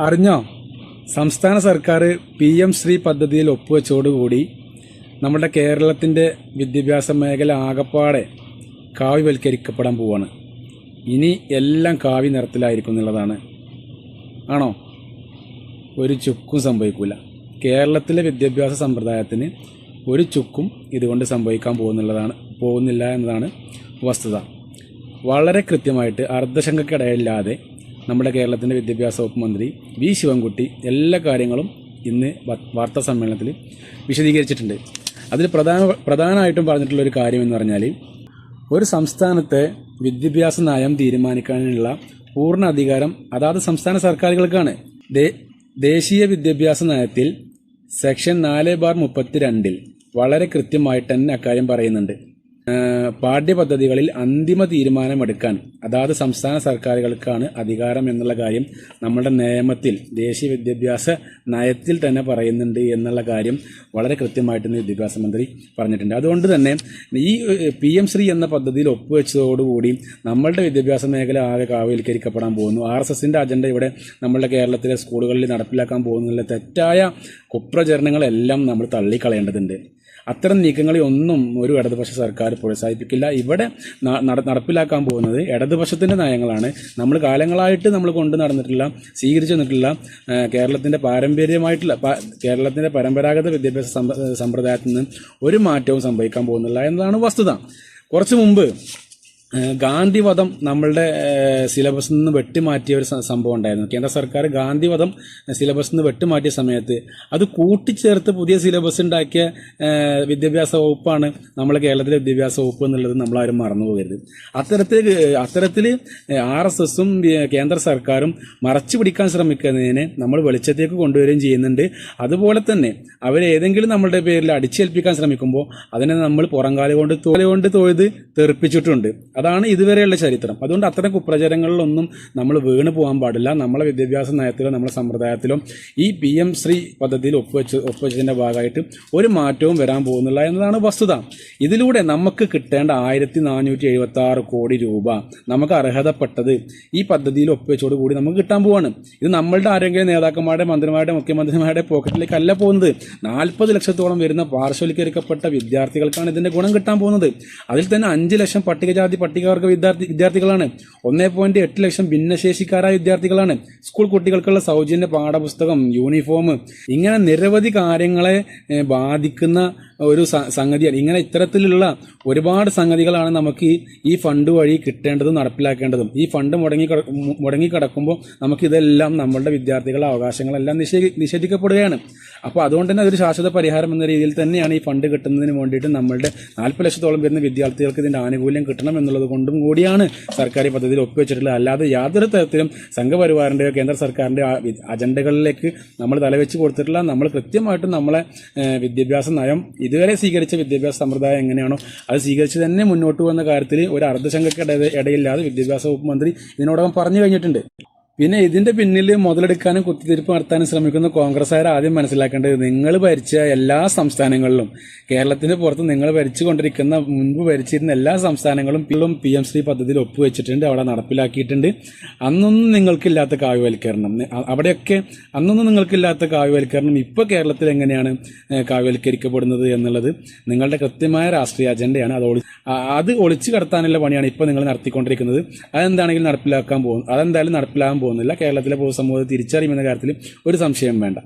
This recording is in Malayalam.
അറിഞ്ഞോ? സംസ്ഥാന സർക്കാർ പി എം ശ്രീ പദ്ധതിയിൽ ഒപ്പുവെച്ചോടുകൂടി നമ്മുടെ കേരളത്തിന്റെ വിദ്യാഭ്യാസ മേഖല ആകപ്പാടെ കാവ്യവൽക്കരിക്കപ്പെടാൻ പോവാണ്. ഇനി എല്ലാം കാവ്യ നിറത്തിലായിരിക്കും എന്നുള്ളതാണ്. ആണോ? ഒരു ചുക്കും സംഭവിക്കില്ല കേരളത്തിലെ വിദ്യാഭ്യാസ സമ്പ്രദായത്തിന് ഒരു ചുക്കും ഇതുകൊണ്ട് സംഭവിക്കാൻ പോകുന്നുള്ളതാണ് പോകുന്നില്ല എന്നതാണ് വസ്തുത. വളരെ കൃത്യമായിട്ട് അർദ്ധശങ്കക്കിടയില്ലാതെ നമ്മുടെ കേരളത്തിന്റെ വിദ്യാഭ്യാസ വകുപ്പ് മന്ത്രി വി ശിവൻകുട്ടി എല്ലാ കാര്യങ്ങളും ഇന്ന് വാർത്താ സമ്മേളനത്തിൽ വിശദീകരിച്ചിട്ടുണ്ട്. അതിൽ പ്രധാന പ്രധാനമായിട്ടും പറഞ്ഞിട്ടുള്ള ഒരു കാര്യം എന്ന് പറഞ്ഞാൽ ഒരു സംസ്ഥാനത്തെ വിദ്യാഭ്യാസ നയം തീരുമാനിക്കാനുള്ള പൂർണ അധികാരം അതാത് സംസ്ഥാന സർക്കാരുകൾക്കാണ്. ദേശീയ വിദ്യാഭ്യാസ നയത്തിൽ സെക്ഷൻ നാല് ബാർ മുപ്പത്തിരണ്ടിൽ വളരെ കൃത്യമായിട്ട് തന്നെ അക്കാര്യം പറയുന്നുണ്ട്. പാഠ്യപദ്ധതികളിൽ അന്തിമ തീരുമാനമെടുക്കാൻ അതാത് സംസ്ഥാന സർക്കാരുകൾക്കാണ് അധികാരം എന്നുള്ള കാര്യം നമ്മുടെ നിയമത്തിൽ ദേശീയ വിദ്യാഭ്യാസ നയത്തിൽ തന്നെ പറയുന്നുണ്ട് എന്നുള്ള കാര്യം വളരെ കൃത്യമായിട്ട് വിദ്യാഭ്യാസ മന്ത്രി പറഞ്ഞിട്ടുണ്ട്. അതുകൊണ്ട് തന്നെ ഈ പി എം ശ്രീ എന്ന പദ്ധതിയിൽ ഒപ്പുവെച്ചതോടുകൂടി നമ്മളുടെ വിദ്യാഭ്യാസ മേഖല ആകെ കാവ്യവൽക്കരിക്കപ്പെടാൻ പോകുന്നു. ആർ എസ് എസിന്റെ അജണ്ട ഇവിടെ നമ്മളുടെ കേരളത്തിലെ സ്കൂളുകളിൽ നടപ്പിലാക്കാൻ പോകുന്നുള്ള തെറ്റായ കുപ്രചരണങ്ങളെല്ലാം നമ്മൾ തള്ളിക്കളയേണ്ടതുണ്ട്. അത്തരം നീക്കങ്ങളെ ഒന്നും ഒരു ഇടതുപക്ഷ സർക്കാർ പ്രോത്സാഹിപ്പിക്കില്ല. ഇവിടെ നടപ്പിലാക്കാൻ പോകുന്നത് ഇടതുപക്ഷത്തിന്റെ നയങ്ങളാണ്. നമ്മൾ കാലങ്ങളായിട്ട് നമ്മൾ കൊണ്ടു നടന്നിട്ടുള്ള സ്വീകരിച്ചു വന്നിട്ടുള്ള കേരളത്തിന്റെ പാരമ്പര്യമായിട്ടുള്ള കേരളത്തിന്റെ പരമ്പരാഗത വിദ്യാഭ്യാസ സമ്പ്ര- സമ്പ്രദായത്തിൽ നിന്ന് ഒരു മാറ്റവും സംഭവിക്കാൻ പോകുന്നില്ല എന്നതാണ് വസ്തുത. കുറച്ച് മുമ്പ് ഗാന്ധിവധം നമ്മളുടെ സിലബസ് സിലബസിൽ നിന്ന് വെട്ടിമാറ്റിയ ഒരു സംഭവം ഉണ്ടായിരുന്നു. കേന്ദ്ര സർക്കാർ ഗാന്ധിവധം സിലബസിൽ നിന്ന് വെട്ടിമാറ്റിയ സമയത്ത് അത് കൂട്ടിച്ചേർത്ത് പുതിയ സിലബസ് ഉണ്ടാക്കിയ വിദ്യാഭ്യാസ വകുപ്പാണ് നമ്മളെ കേരളത്തിലെ വിദ്യാഭ്യാസ വകുപ്പ് എന്നുള്ളത് നമ്മളാരും മറന്നു പോകരുത്. അത്തരത്തിൽ അത്തരത്തിൽ ആർ എസ് എസും കേന്ദ്ര സർക്കാരും മറച്ചു പിടിക്കാൻ ശ്രമിക്കുന്നതിനെ നമ്മൾ വെളിച്ചത്തേക്ക് കൊണ്ടുവരികയും ചെയ്യുന്നുണ്ട്. അതുപോലെ തന്നെ അവരേതെങ്കിലും നമ്മളുടെ പേരിൽ അടിച്ചേൽപ്പിക്കാൻ ശ്രമിക്കുമ്പോൾ അതിനെ നമ്മൾ പുറംകാലുകൊണ്ട് കൊണ്ട് തൊഴുത് തെറിപ്പിച്ചിട്ടുണ്ട്. അതാണ് ഇതുവരെയുള്ള ചരിത്രം. അതുകൊണ്ട് അത്തരം കുപ്രചാരങ്ങളിലൊന്നും നമ്മൾ വീണ് പോകാൻ പാടില്ല. നമ്മളെ വിദ്യാഭ്യാസ നയത്തിലോ നമ്മുടെ സമ്പ്രദായത്തിലോ ഈ പി എം ശ്രീ പദ്ധതിയിൽ ഒപ്പുവെച്ച് ഒപ്പുവെച്ചതിന്റെ ഭാഗമായിട്ട് ഒരു മാറ്റവും വരാൻ പോകുന്നില്ല എന്നതാണ് വസ്തുത. ഇതിലൂടെ നമുക്ക് കിട്ടേണ്ട ആയിരത്തി നാനൂറ്റി എഴുപത്തി ആറ് കോടി രൂപ നമുക്ക് അർഹതപ്പെട്ടത് ഈ പദ്ധതിയിൽ ഒപ്പുവെച്ചോട് കൂടി നമുക്ക് കിട്ടാൻ പോവാണ്. ഇത് നമ്മളുടെ ആരെങ്കിലും നേതാക്കന്മാരുടെ മന്ത്രിമാരുടെ മുഖ്യമന്ത്രിമാരുടെ പോക്കറ്റിലേക്കല്ല പോകുന്നത്. നാൽപ്പത് ലക്ഷത്തോളം വരുന്ന പാർശ്വവൽക്കരിക്കപ്പെട്ട വിദ്യാർത്ഥികൾക്കാണ് ഇതിന്റെ ഗുണം കിട്ടാൻ പോകുന്നത്. അതിൽ തന്നെ അഞ്ച് ലക്ഷം പട്ടികജാതി പട്ടികവർഗ വിദ്യാർത്ഥി വിദ്യാർത്ഥികളാണ്. ഒന്നേ പോയിന്റ് എട്ട് ലക്ഷം ഭിന്നശേഷിക്കാരായ വിദ്യാർത്ഥികളാണ്. സ്കൂൾ കുട്ടികൾക്കുള്ള സൗജന്യ പാഠപുസ്തകം യൂണിഫോം. ഇങ്ങനെ നിരവധി കാര്യങ്ങളെ ബാധിക്കുന്ന ഒരു സംഗതിയാണ്. ഇങ്ങനെ ഇത്തരത്തിലുള്ള ഒരുപാട് സംഗതികളാണ് നമുക്ക് ഈ- ഫണ്ട് വഴി കിട്ടേണ്ടതും നടപ്പിലാക്കേണ്ടതും. ഈ ഫണ്ട് മുടങ്ങി മുടങ്ങിക്കിടക്കുമ്പോൾ മുടങ്ങി കിടക്കുമ്പോൾ നമുക്ക് ഇതെല്ലാം നമ്മളുടെ വിദ്യാർത്ഥികളുടെ അവകാശങ്ങളെല്ലാം നിഷേധി നിഷേധിക്കപ്പെടുകയാണ്. അപ്പോൾ അതുകൊണ്ട് തന്നെ അതൊരു ശാശ്വത പരിഹാരം എന്ന രീതിയിൽ തന്നെയാണ് ഈ ഫണ്ട് കിട്ടുന്നതിന് വേണ്ടിയിട്ട് നമ്മളുടെ നാൽപ്പത് ലക്ഷത്തോളം വരുന്ന വിദ്യാർത്ഥികൾക്ക് ഇതിന്റെ ആനുകൂല്യം കിട്ടണം എന്നുള്ളത് കൊണ്ടും കൂടിയാണ് സർക്കാർ ഈ പദ്ധതിയിൽ ഒപ്പുവെച്ചിട്ടുള്ളത്. അല്ലാതെ യാതൊരു തരത്തിലും സംഘപരിവാറിന്റെയോ കേന്ദ്ര സർക്കാരിന്റെ അജണ്ടകളിലേക്ക് നമ്മൾ തലവെച്ച് കൊടുത്തിട്ടില്ല. നമ്മൾ കൃത്യമായിട്ടും നമ്മളെ വിദ്യാഭ്യാസ നയം ഇതുവരെ സ്വീകരിച്ച വിദ്യാഭ്യാസ സമ്പ്രദായം എങ്ങനെയാണോ അത് സ്വീകരിച്ച് തന്നെ മുന്നോട്ട് പോകുന്ന കാര്യത്തിൽ ഒരു അർദ്ധശങ്കയ്ക്ക് ഇട- ഇടയില്ലാതെ വിദ്യാഭ്യാസ വകുപ്പ് മന്ത്രി ഇതിനോടകം പറഞ്ഞു കഴിഞ്ഞിട്ടുണ്ട്. പിന്നെ ഇതിന്റെ പിന്നിൽ മുതലെടുക്കാനും കുത്തിത്തിരിപ്പ് നടത്താനും ശ്രമിക്കുന്ന കോൺഗ്രസ്സുകാർ ആദ്യം മനസ്സിലാക്കേണ്ടത് നിങ്ങൾ ഭരിച്ച എല്ലാ സംസ്ഥാനങ്ങളിലും കേരളത്തിന് പുറത്ത് നിങ്ങൾ ഭരിച്ചുകൊണ്ടിരിക്കുന്ന മുൻപ് ഭരിച്ചിരുന്ന എല്ലാ സംസ്ഥാനങ്ങളും പി എം ശ്രീ പദ്ധതിയിൽ ഒപ്പുവെച്ചിട്ടുണ്ട് അവിടെ നടപ്പിലാക്കിയിട്ടുണ്ട്. അന്നൊന്നും നിങ്ങൾക്കില്ലാത്ത കാവ്യവൽക്കരണം. അവിടെയൊക്കെ അന്നൊന്നും നിങ്ങൾക്കില്ലാത്ത കാവ്യവൽക്കരണം ഇപ്പോൾ കേരളത്തിൽ എങ്ങനെയാണ് കാവ്യവൽക്കരിക്കപ്പെടുന്നത് എന്നുള്ളത് നിങ്ങളുടെ കൃത്യമായ രാഷ്ട്രീയ അജണ്ടയാണ്. അത് ഒളി അത് ഒളിച്ചു കടത്താനുള്ള പണിയാണ് ഇപ്പോൾ നിങ്ങൾ നടത്തിക്കൊണ്ടിരിക്കുന്നത്. അതെന്താണെങ്കിലും നടപ്പിലാക്കാൻ പോകും അതെന്തായാലും നടപ്പിലാകാൻ പോകുന്നില്ല കേരളത്തിലെ പൊതുസമൂഹത്തെ തിരിച്ചറിയുമെന്ന കാര്യത്തിൽ ഒരു സംശയം വേണ്ട.